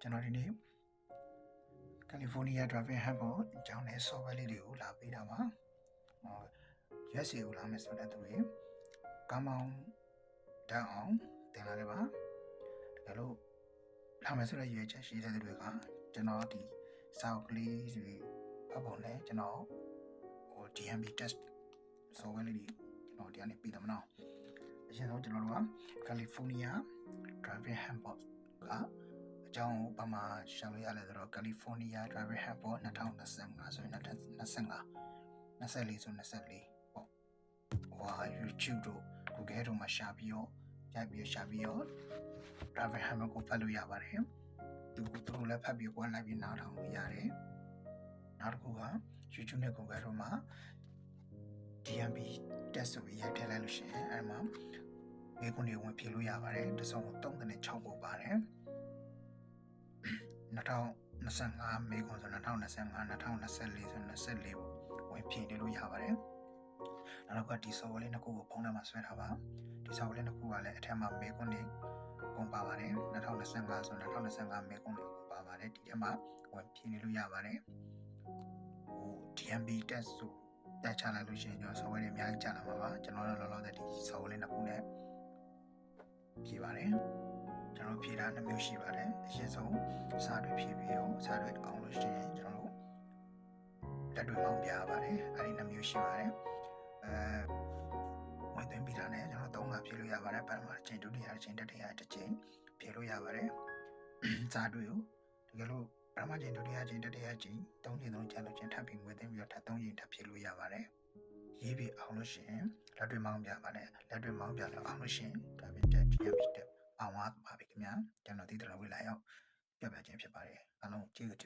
ကျွန်တော်ဒီနေ့ကယ်လီဖိုးနီးယား driving hub ကိုအကြောင်းနဲ့ software လေးတွေကိုလာပေးတာပါဟော USA ကိုလာမယ်ဆိုတဲ့သူတွေကောင်းမောင်းတန်းအောင်တင်လာခဲ့ပါတကယ်လို့လာမယ်ဆိုတဲ့ရွေးချက်ရှိတဲ့သူတွေကကျွန်တော်ဒီစောက်ကလေးတွေအပေါ်နဲ့ကျွန်တော်ဟို DMB test software လေးတွေကျွန်တော်ဒီကနေပြီးတယ်မနော်အရင်ဆုံးကျွန်တော်တို့က California Driving Handbook က အကြောင်းဘာမှရှင်းလို့ရလဲဆိုတော့ California Driving Handbook 2025ဆိုရင်2025 24ဆို24ပေါ့ဟိုဟာ YouTube တို့ Google တို့မှာရှာပြီးတော့ရိုက်ပြီးတော့ရှာပြီးတော့ Driving Handbook ကိုဖတ်လို့ရပါတယ်သူကသူတို့လည်းဖတ်ပြီးကိုယ်လိုက်ပြီးနားထောင်လို့ရတယ်နောက်တစ်ခုက YouTube နဲ့ Google တို့မှာ DMB test ဆိုပြီးရိုက်ထည့်လိုက်လို့ရှိရင်အဲ့မှာမေကွန်တွေဝင်ဖြေလို့ရပါတယ်တစ်စုံ36ပုံပါတယ် 2025မေကွန်ဆို2025 2024ဆို24ပေါ့ဝင်ဖြေနေလို့ရပါတယ်နောက်ကဒီ software လေးနှစ်ခုကိုဖုန်းထဲမှာဆွဲထားပါဒီ software လေးနှစ်ခုကလည်းအထက်မှာမေကွန်တွေပုံပါပါတယ်2025ဆို2025မေကွန်တွေပုံပါပါတယ်ဒီထဲမှာဝင်ဖြေနေလို့ရပါတယ်ဟို DMB test ဆိုတက်ချလိုက်လို့ရှိရင်ကျွန်တော် software တွေအများကြီးကြာလာမှာပါကျွန်တော်တို့လောလောဆယ်ဒီ software လေးနှစ်ခုနဲ့ဖြေပါတယ် ကျွန်တော်ဖြေတာနှစ်မျိုးရှိပါတယ်အရင်ဆုံးစာတွေဖြေပြီးတော့စာတွေအောင်လို့ရှိရင်ကျွန်တော်တို့လက်တွေမောင်းပြရပါတယ်အဲဒီနှစ်မျိုးရှိပါတယ်အဲဝင်သွင်းပြီးတာနဲ့ကျွန်တော်သုံးခါဖြေလို့ရပါတယ်ပထမတစ်ချိန်ဒုတိယတစ်ချိန်တတိယတစ်ချိန်ဖြေလို့ရပါတယ်စာတွေကိုတကယ်လို့ပထမချိန်ဒုတိယချိန်တတိယချိန်သုံးချိန်သုံးချိန်လို့ချင်းထပ်ပြီးဝင်သွင်းပြီးတော့ထပ်သုံးချိန်ထပ်ဖြေလို့ရပါတယ်ရေးပြီးအောင်လို့ရှိရင်လက်တွေမောင်းပြပါတယ်လက်တွေမောင်းပြလို့အောင်လို့ရှိရင်ဒါပြင်တက် GMP တက်အောင်ပါ ပါပြီခင်ဗျာကျွန်တော်ဒီတရဝေးလာရောက်ပြပြခြင်းဖြစ်ပါတယ်အားလုံးကျေးဇူးတင်ပါတယ်